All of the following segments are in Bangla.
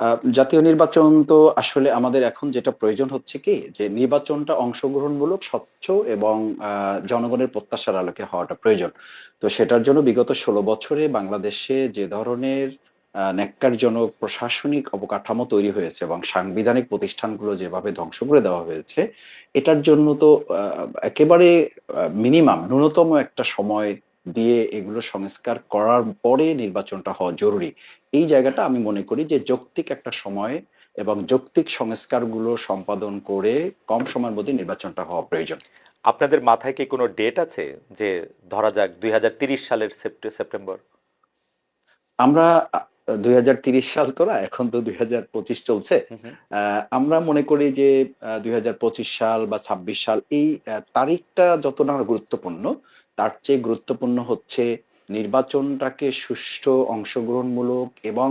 আহ, জাতীয় নির্বাচন তো আসলে আমাদের এখন যেটা প্রয়োজন হচ্ছে কি যে নির্বাচনটা অংশগ্রহণমূলক স্বচ্ছ এবং জনগণের প্রত্যাশার আলোকে হওয়াটা প্রয়োজন। তো সেটার জন্য বিগত ষোলো বছরে বাংলাদেশে যে ধরনের আহ, ন্যাক্কারজনক প্রশাসনিক অবকাঠামো তৈরি হয়েছে এবং সাংবিধানিক প্রতিষ্ঠানগুলো যেভাবে ধ্বংস করে দেওয়া হয়েছে এটার জন্য তো একেবারে মিনিমাম ন্যূনতম একটা সময় দিয়ে এগুলো সংস্কার করার পরে নির্বাচনটা হওয়া জরুরি। এই জায়গাটা আমি মনে করি যে যৌক্তিক একটা সময় এবং যৌক্তিক সংস্কারগুলো সম্পাদন করে কম সময়ের মধ্যে নির্বাচনটা হওয়া প্রয়োজন। আপনাদের মাথায় কি কোনো ডেট আছে যে ধরা যাক দুই সালের সেপ্টেম্বর? আমরা দুই হাজার তিরিশ সাল তো না এখন তো দুই হাজার পঁচিশ চলছে। আমরা মনে করি যে দুই হাজার পঁচিশ সাল বা ছাব্বিশ সাল এই তারিখটা যত না গুরুত্বপূর্ণ তার চেয়ে গুরুত্বপূর্ণ হচ্ছে নির্বাচনটাকে সুষ্ঠু অংশগ্রহণমূলক এবং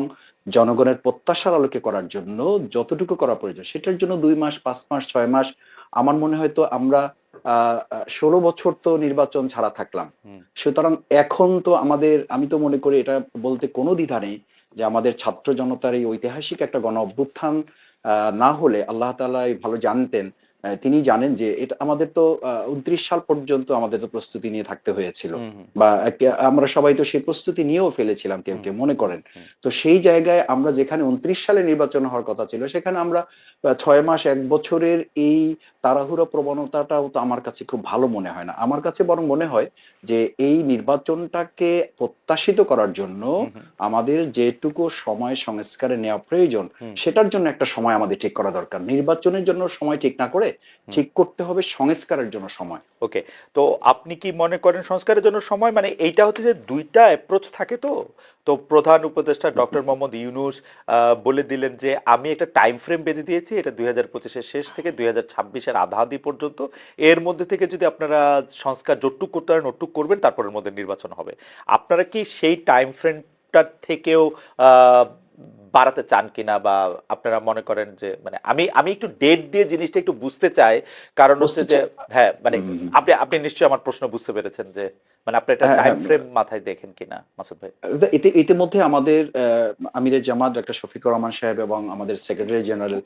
জনগণের প্রত্যাশার আলোকে করার জন্য যতটুকু করা প্রয়োজন সেটার জন্য দুই মাস পাঁচ মাস ছয় মাস আমার মনে হয় তো আমরা আহ ষোলো বছর তো নির্বাচন ছাড়া থাকলাম। সুতরাং এখন তো আমাদের আমি তো মনে করি এটা বলতে কোনো দ্বিধা নেই যে আমাদের ছাত্র জনতার এই ঐতিহাসিক একটা গণ অভ্যুত্থান আহ, না হলে আল্লাহ এই ভালো জানতেন তিনি জানেন যে এটা আমাদের তো উনত্রিশ সাল পর্যন্ত আমাদের তো প্রস্তুতি নিয়ে থাকতে হয়েছিল। বা আমরা সবাই তো সেই প্রস্তুতি নিয়েও ফেলেছিলাম কেউ কেউ মনে করেন। তো সেই জায়গায় আমরা যেখানে উনত্রিশ সালে নির্বাচন হওয়ার কথা ছিল সেখানে আমরা ছয় মাস এক বছরের এই তাড়াহুড়ো প্রবণতাটাও তো আমার কাছে খুব ভালো মনে হয় না। আমার কাছে বরং মনে হয় যে এই নির্বাচনটাকে প্রত্যাশিত করার জন্য। আমাদের যেটুকু সময় সংস্কারে নেওয়া প্রয়োজন সেটার জন্য একটা সময় আমাদের ঠিক করা দরকার। নির্বাচনের জন্য সময় ঠিক না করে ঠিক করতে হবে সংস্কারের জন্য সময়। ওকে তো আপনি কি মনে করেন সংস্কারের জন্য সময়? মানে এইটা হচ্ছে যে দুইটা অ্যাপ্রোচ থাকে তো? তো প্রধান উপদেষ্টা ডক্টর মোহাম্মদ ইউনুস বলে দিলেন যে আমি একটা টাইম ফ্রেম বেঁধে দিয়েছি এটা দুই হাজার পঁচিশের শেষ থেকে দুই হাজার ছাব্বিশের আধাআধি পর্যন্ত। এর মধ্যে থেকে যদি আপনারা সংস্কার জটুক করতে পারেন ওটুক করবেন তারপরের মধ্যে নির্বাচন হবে। আপনারা কি সেই টাইম ফ্রেমটার থেকেও আহ, বাড়াতে চান কিনা বা আপনারা মনে করেন যে মানে আমি আমি একটু ডেট দিয়ে জিনিসটা একটু বুঝতে চাই। কারণ হচ্ছে যে হ্যাঁ মানে আপনি আপনি নিশ্চয়ই আমার প্রশ্ন বুঝতে পেরেছেন যে মানে আপনি একটা টাইম। ফ্রেম মাথায় দেখেন কিনা মাসুদ ভাই? ইতিমধ্যে আমাদের আমিরের জামাত ডক্টর শফিকুর রহমান সাহেব এবং আমাদের সেক্রেটারি জেনারেল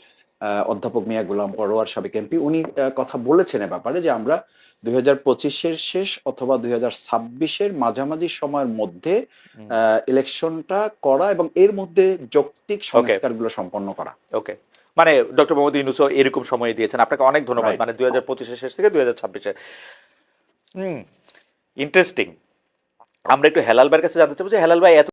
অধ্যাপক মিয়া গোলাম পরোয়ার সাবেক এমপি উনি কথা বলেছেন এ ব্যাপারে যে আমরা দুই হাজার শেষ অথবা দুই হাজার মাঝামাঝি সময়ের মধ্যে ইলেকশনটা করা এবং এর মধ্যে যৌক্তিক সংস্কারগুলো সম্পন্ন করা। ওকে মানে ডক্টর মোহাম্মদ ইউনুসও এরকম সময় দিয়েছেন। আপনাকে অনেক ধন্যবাদ। মানে দুই হাজার পঁচিশের শেষ থেকে দুই হাজার ছাব্বিশের। হুম ইন্টারেস্টিং আমরা একটু হেলাল ভাইয়ের কাছে জানতে চাবো যে হেলাল ভাই এত